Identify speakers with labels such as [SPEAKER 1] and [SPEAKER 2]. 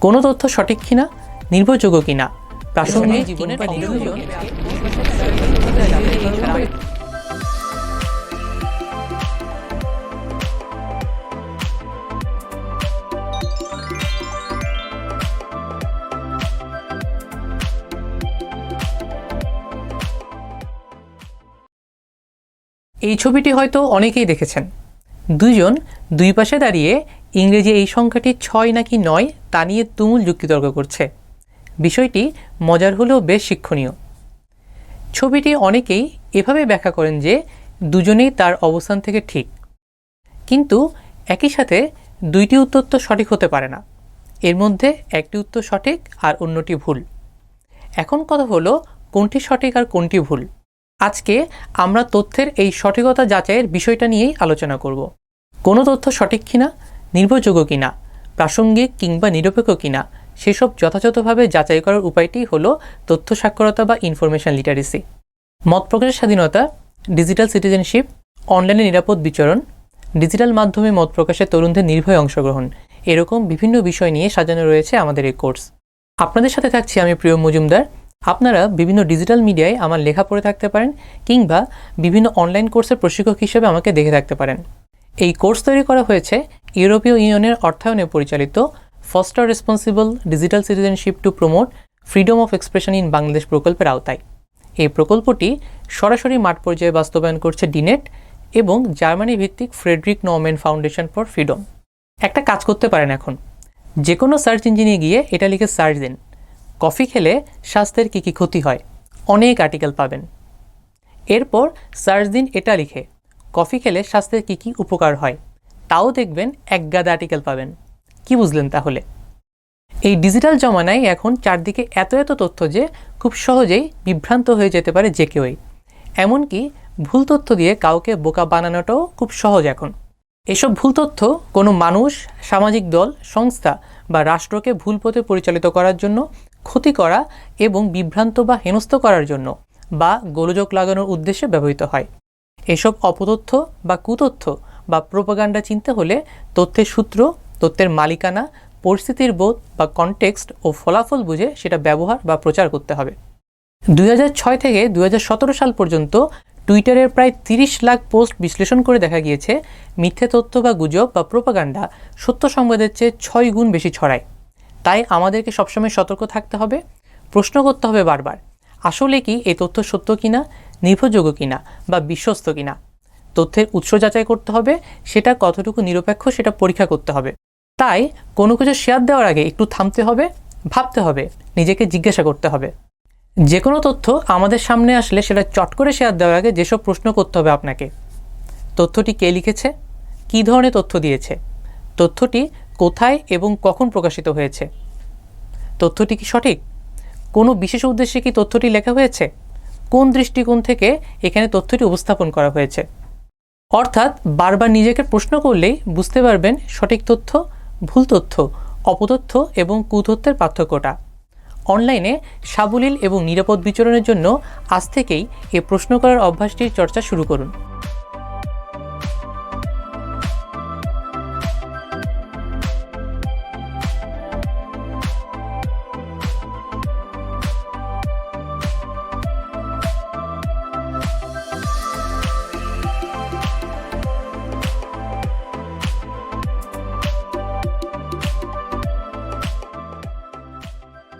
[SPEAKER 1] কোনো তথ্য সঠিক কিনা নির্ভরযোগ্য কিনা প্রাসঙ্গিক জীবনের এই ছবিটি হয়তো অনেকেই দেখেছেন। দুজন দুই পাশে দাঁড়িয়ে ইংরেজি এই সংখ্যাটি ছয় নাকি নয়, তা নিয়ে তুমুল যুক্তিতর্ক করছে। বিষয়টি মজার হলেও বেশ শিক্ষণীয়। ছবিটি অনেকেই এভাবে ব্যাখ্যা করেন যে দুজনেই তার অবস্থান থেকে ঠিক। কিন্তু একই সাথে দুইটি উত্তর তো সঠিক হতে পারে না। এর মধ্যে একটি উত্তর সঠিক আর অন্যটি ভুল। এখন কথা হলো কোনটি সঠিক আর কোনটি ভুল। আজকে আমরা তথ্যের এই সঠিকতা যাচাইয়ের বিষয়টা নিয়েই আলোচনা করব। কোনো তথ্য সঠিক কিনা নির্ভরযোগ্য কিনা, প্রাসঙ্গিক কিংবা নিরপেক্ষ কিনা, সেসব যথাযথভাবে যাচাই করার উপায়টি হলো তথ্য সাক্ষরতা বা ইনফরমেশন লিটারেসি মত প্রকাশের স্বাধীনতা ডিজিটাল সিটিজেনশিপ অনলাইনে নিরাপদ বিচরণ ডিজিটাল মাধ্যমে মত প্রকাশে তরুণদের নির্ভয় অংশগ্রহণ, এরকম বিভিন্ন বিষয় নিয়ে সাজানো রয়েছে আমাদের এই কোর্স। আপনাদের সাথে থাকছি আমি প্রিয় মজুমদার। আপনারা বিভিন্ন ডিজিটাল মিডিয়ায় আমার লেখা পড়ে থাকতে পারেন কিংবা বিভিন্ন অনলাইন কোর্সের প্রশিক্ষক হিসেবে আমাকে দেখে থাকতে পারেন। এই কোর্স তৈরি করা হয়েছে ইউরোপীয় ইউনিয়নের অর্থায়নে পরিচালিত foster responsible digital citizenship to promote freedom of expression in Bangladesh প্রকল্পের আওতায়। এই প্রকল্পটি সরাসরি মাঠ পর্যায়ে বাস্তবায়ন করছে ডিনেট এবং জার্মানি ভিত্তিক ফ্রেডরিক নরম্যান ফাউন্ডেশন ফর ফ্রিডম একটা কাজ করতে পারেন এখন। যে কোনো সার্চ ইঞ্জিনে গিয়ে এটা লিখে সার্চ দিন। কফি খেলে স্বাস্থ্যের কী কী ক্ষতি হয়? অনেক আর্টিকেল পাবেন। এরপর সার্চ দিন এটা লিখে। কফি খেলে স্বাস্থ্যের কী কী উপকার হয়? তাও দেখবেন এক গাদা আর্টিকেল পাবেন। কি বুঝলেন তাহলে? এই ডিজিটাল জমানায় এখন চারদিকে এত এত তথ্য যে খুব সহজেই বিভ্রান্ত হয়ে যেতে পারে যে কেউই। এমনকি ভুল তথ্য দিয়ে কাউকে বোকা বানানোটাও খুব সহজ এখন। এসব ভুল তথ্য কোনো মানুষ, সামাজিক দল, সংস্থা বা রাষ্ট্রকে ভুল পথে পরিচালিত করার জন্য ক্ষতি করা এবং বিভ্রান্ত বা হেনস্থ করার জন্য বা গোলযোগ লাগানোর উদ্দেশ্যে ব্যবহৃত হয়। এসব অপতথ্য বা কুতথ্য বা প্রোপাগান্ডা চিনতে হলে তথ্যের সূত্র, তথ্যের মালিকানা, পরিস্থিতির বোধ বা কনটেক্সট ও ফলাফল বুঝে সেটা ব্যবহার বা প্রচার করতে হবে। দুই হাজার ছয় থেকে দুই হাজার সতেরো সাল পর্যন্ত টুইটারের প্রায় তিরিশ লাখ পোস্ট বিশ্লেষণ করে দেখা গিয়েছে, মিথ্যে তথ্য বা গুজব বা প্রোপাগান্ডা সত্য সংবাদের চেয়ে ছয় গুণ বেশি ছড়ায়। তাই আমাদেরকে সবসময় সতর্ক থাকতে হবে, প্রশ্ন করতে হবে বারবার, আসলে কি এই তথ্য সত্য কিনা, নির্ভরযোগ্য কিনা বা বিশ্বস্ত কিনা? তথ্যের উৎস যাচাই করতে হবে, সেটা কতটুকু নিরপেক্ষ সেটা পরীক্ষা করতে হবে। তাই কোনো কিছু শেয়ার দেওয়ার আগে একটু থামতে হবে, ভাবতে হবে, নিজেকে জিজ্ঞাসা করতে হবে। যে কোনো তথ্য আমাদের সামনে আসলে সেটা চট করে শেয়ার দেওয়ার আগে যেসব প্রশ্ন করতে হবে আপনাকে। তথ্যটি কে লিখেছে? কী ধরনের তথ্য দিয়েছে? তথ্যটি কোথায় এবং কখন প্রকাশিত হয়েছে? তথ্যটি কি সঠিক? কোনো বিশেষ উদ্দেশ্যে কি তথ্যটি লেখা হয়েছে? কোন দৃষ্টিকোণ থেকে এখানে তথ্যটি উপস্থাপন করা হয়েছে? অর্থাৎ বারবার নিজেকে প্রশ্ন করলেই বুঝতে পারবেন সঠিক তথ্য, ভুল তথ্য, অপতথ্য এবং কুতথ্যের পার্থক্যটা। অনলাইনে সাবলীল এবং নিরাপদ বিচরণের জন্য আজ থেকেই এ প্রশ্ন করার অভ্যাসটির চর্চা শুরু করুন।